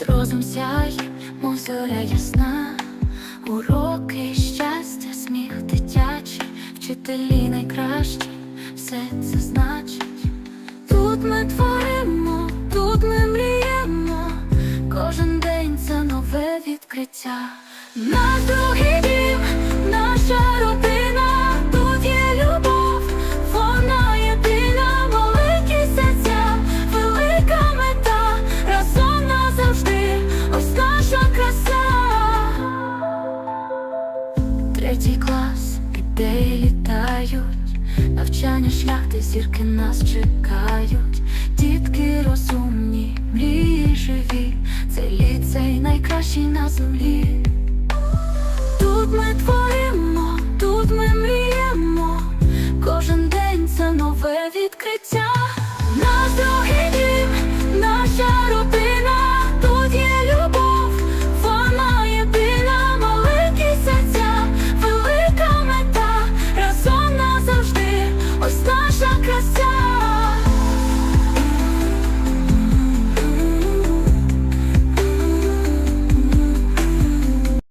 Над розум сяє, мов зоря ясна, уроки щастя, сміх дитячий, вчителі найкращі, все це значить. Тут ми творимо, тут ми мріємо, кожен день це нове відкриття. Наш другий дім, наша родина, третій клас, ідеї літають, навчання шляхти, де зірки нас чекають, дітки розумні, мрії живі, це ліцей найкращий на землі. Тут ми творимо, тут ми мріємо, кожен день це нове відкриття.